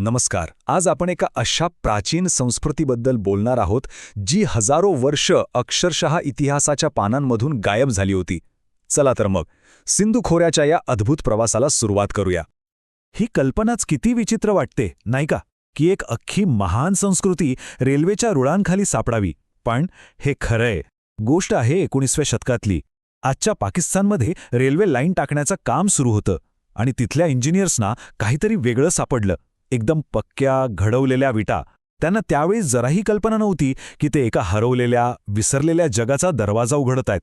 नमस्कार. आज आपण एका अशा प्राचीन संस्कृतीबद्दल बोलणार आहोत जी हजारो वर्ष अक्षरशः इतिहासाच्या पानांमधून गायब झाली होती. चला तर मग सिंधू खोऱ्याच्या या अद्भुत प्रवासाला सुरुवात करूया. ही कल्पनाच किती विचित्र वाटते नाही का? की एक अख्खी महान संस्कृती रेल्वेच्या रुळांखाली सापडावी. पण हे खरंय. गोष्ट आहे एकोणीसव्या शतकातली. आजच्या पाकिस्तानमध्ये रेल्वे लाईन टाकण्याचं काम सुरू होतं आणि तिथल्या इंजिनियर्सना काहीतरी वेगळं सापडलं. एकदम पक्क्या घडवलेल्या विटा. त्यांना त्यावेळी जराही कल्पना नव्हती की ते एका हरवलेल्या विसरलेल्या जगाचा दरवाजा उघडत आहेत.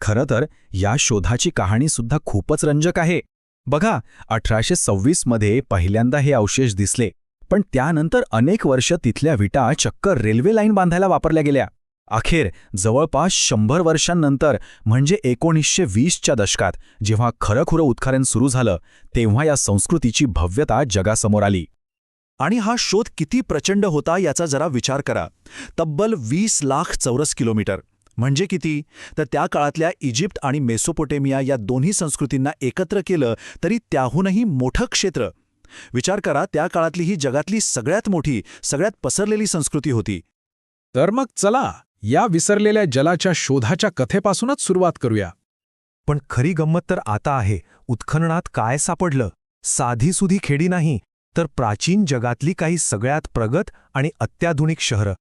खरं तर या शोधाची कहाणी सुद्धा खूपच रंजक आहे. बघा अठराशे सव्वीसमध्ये पहिल्यांदा हे अवशेष दिसले पण त्यानंतर अनेक वर्ष तिथल्या विटा चक्क रेल्वे लाईन बांधायला वापरल्या गेल्या. अखेर जवळपास शंभर वर्षांनंतर म्हणजे एकोणीसशे वीसच्या दशकात जेव्हा खरंखुरं उत्खनन सुरू झालं तेव्हा या संस्कृतीची भव्यता जगासमोर आली. आणि हा शोध किती प्रचंड होता याचा जरा विचार करा. तब्बल वीस लाख चौरस किलोमीटर. म्हणजे किती? तर त्या काळातल्या इजिप्त आणि मेसोपोटेमिया या दोन्ही संस्कृतींना एकत्र केलं तरी त्याहूनही मोठं क्षेत्र. विचार करा त्या काळातली ही जगातली सगळ्यात मोठी सगळ्यात पसरलेली संस्कृती होती. तर मग चला. या विसरलेल्या जलाच्या शोधाच्या कथेपासूनच सुरुवात करूया. पण खरी गंमत तर आता आहे. उत्खननात काय सापडलं? साधीसुधी खेडी नाही तर प्राचीन जगातली काही सगळ्यात प्रगत आणि अत्याधुनिक शहरं.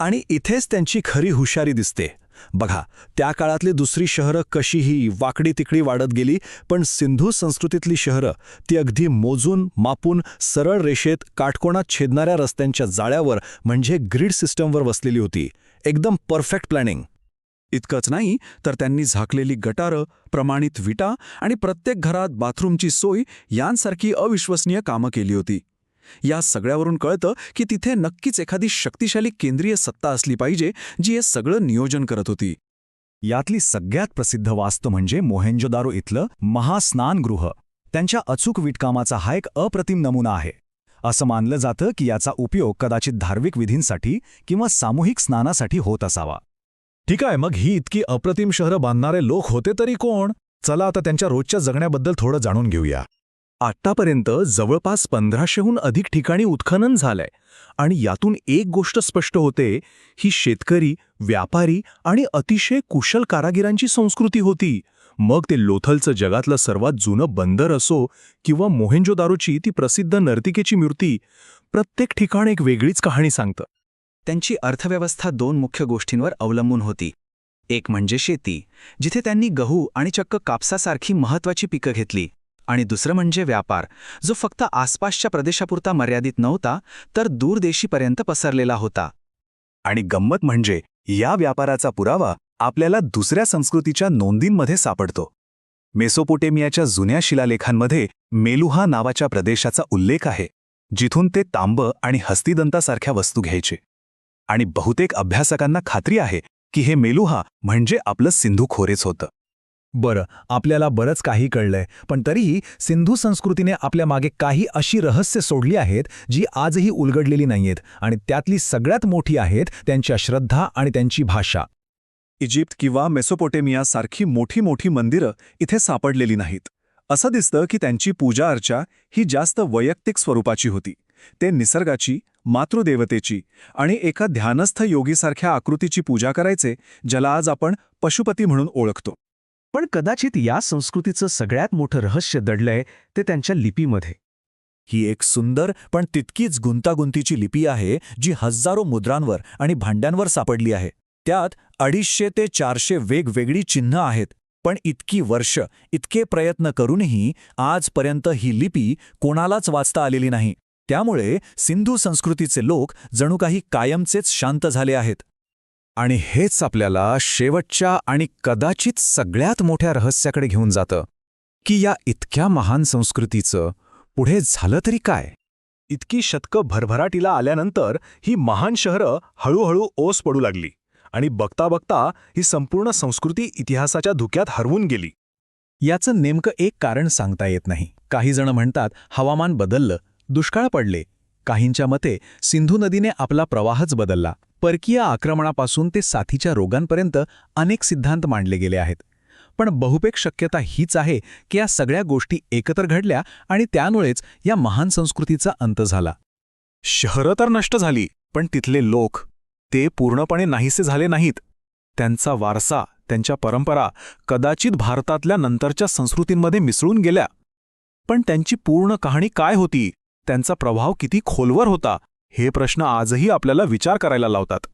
आणि इथेच त्यांची खरी हुशारी दिसते. बघा त्या काळातली दुसरी शहरं कशीही वाकडी तिकडी वाढत गेली पण सिंधू संस्कृतीतली शहरं ती अगदी मोजून मापून सरळ रेषेत काटकोणात छेदणाऱ्या रस्त्यांच्या जाळ्यावर म्हणजे ग्रीड सिस्टमवर वसलेली होती. एकदम परफेक्ट प्लॅनिंग. इतकंच नाही तर त्यांनी झाकलेली गटारं प्रमाणित विटा आणि प्रत्येक घरात बाथरूमची सोय यांसारखी अविश्वसनीय कामं केली होती. या सगळ्यावरून कळतं की तिथे नक्कीच एखादी शक्तिशाली केंद्रीय सत्ता असली पाहिजे जी हे सगळं नियोजन करत होती. यातली सगळ्यात प्रसिद्ध वास्तू म्हणजे मोहेंजोदारो इथलं महास्नानगृह. त्यांच्या अचूक विटकामाचा हा एक अप्रतिम नमुना आहे. असं मानलं जातं की याचा उपयोग कदाचित धार्मिक विधींसाठी किंवा सामूहिक स्नानासाठी होत असावा. ठीक आहे मग ही इतकी अप्रतिम शहरं बांधणारे लोक होते तरी कोण? चला आता त्यांच्या रोजच्या जगण्याबद्दल थोडं जाणून घेऊया. आत्तापर्यंत जवळपास पंधराशेहून अधिक ठिकाणी उत्खनन झालंय आणि यातून एक गोष्ट स्पष्ट होते ही शेतकरी व्यापारी आणि अतिशय कुशल कारागिरांची संस्कृती होती. मग ते लोथलचं जगातलं सर्वात जुनं बंदर असो किंवा मोहेंजोदारोची ती प्रसिद्ध नर्तिकेची मूर्ती प्रत्येक ठिकाण एक वेगळीच कहाणी सांगतं. त्यांची अर्थव्यवस्था दोन मुख्य गोष्टींवर अवलंबून होती. एक म्हणजे शेती जिथे त्यांनी गहू आणि चक्क कापसासारखी महत्वाची पिकं घेतली. आणि दुसरं म्हणजे व्यापार जो फक्त आसपासच्या प्रदेशापुरता मर्यादित नव्हता तर दूरदेशीपर्यंत पसरलेला होता. आणि गंमत म्हणजे या व्यापाराचा पुरावा आपल्याला दुसऱ्या संस्कृतीच्या नोंदींमध्ये सापडतो. मेसोपोटेमियाच्या जुन्या शिलालेखांमध्ये मेलुहा नावाच्या प्रदेशाचा उल्लेख आहे जिथून ते तांब आणि हस्तिदंतासारख्या वस्तू घ्यायचे. आणि बहुतेक अभ्यासकांना खात्री आहे की हे मेलुहा म्हणजे आपलं सिंधू खोरेच होतं. बरं आपल्याला बरंच काही कळलंय पण तरीही सिंधू संस्कृतीने आपल्या मागे काही अशी रहस्य सोडली आहेत जी आजही उलगडलेली नाहीयेत आणि त्यातली सगळ्यात मोठी आहेत त्यांच्या श्रद्धा आणि त्यांची भाषा. इजिप्त किंवा मेसोपोटेमिया सारखी मोठी मोठी मंदिरं इथे सापडलेली नाहीत. असं दिसतं की त्यांची पूजा अर्चा ही जास्त वैयक्तिक स्वरूपाची होती. ते निसर्गाची मातृदेवतेची आणि एका ध्यानस्थ योगीसारख्या आकृतीची पूजा करायचे ज्याला आज आपण पशुपती म्हणून ओळखतो. पण कदाचित या संस्कृतीचं सगळ्यात मोठं रहस्य दडलंय ते त्यांच्या लिपीमध्ये. ही एक सुंदर पण तितकीच गुंतागुंतीची लिपी आहे जी हजारो मुद्रांवर आणि भांड्यांवर सापडली आहे. त्यात अडीचशे ते चारशे वेगवेगळी चिन्ह आहेत. पण इतकी वर्ष इतके प्रयत्न करूनही आजपर्यंत ही लिपी कोणालाच वाचता आलेली नाही. त्यामुळे सिंधू संस्कृतीचे लोक जणू काही कायमचेच शांत झाले आहेत. आणि हेच आपल्याला शेवटच्या आणि कदाचित सगळ्यात मोठ्या रहस्याकडे घेऊन जातं. की या इतक्या महान संस्कृतीचं पुढे झालं तरी काय? इतकी शतकं भरभराटीला आल्यानंतर ही महान शहरं हळूहळू ओस पडू लागली. आणि बघता बघता ही संपूर्ण संस्कृती इतिहासाच्या धुक्यात हरवून गेली. याचं नेमकं एक कारण सांगता येत नाही. काही जण म्हणतात हवामान बदललं दुष्काळ पडले. काहींच्या मते सिंधू नदीने आपला प्रवाहच बदलला. परकीय आक्रमणापासून ते साथीच्या रोगांपर्यंत अनेक सिद्धांत मांडले गेले आहेत. पण बहुपेक शक्यता हीच आहे की या सगळ्या गोष्टी एकत्र घडल्या आणि त्यामुळेच या महान संस्कृतीचा अंत झाला. शहरं तर नष्ट झाली पण तिथले लोक ते पूर्णपणे नाहीसे झाले नाहीत. त्यांचा वारसा त्यांच्या परंपरा कदाचित भारतातल्या नंतरच्या संस्कृतींमध्ये मिसळून गेल्या. पण त्यांची पूर्ण कहाणी काय होती? त्यांचा प्रभाव किती खोलवर होता? हे प्रश्न आजही आपल्याला विचार करायला लावतात.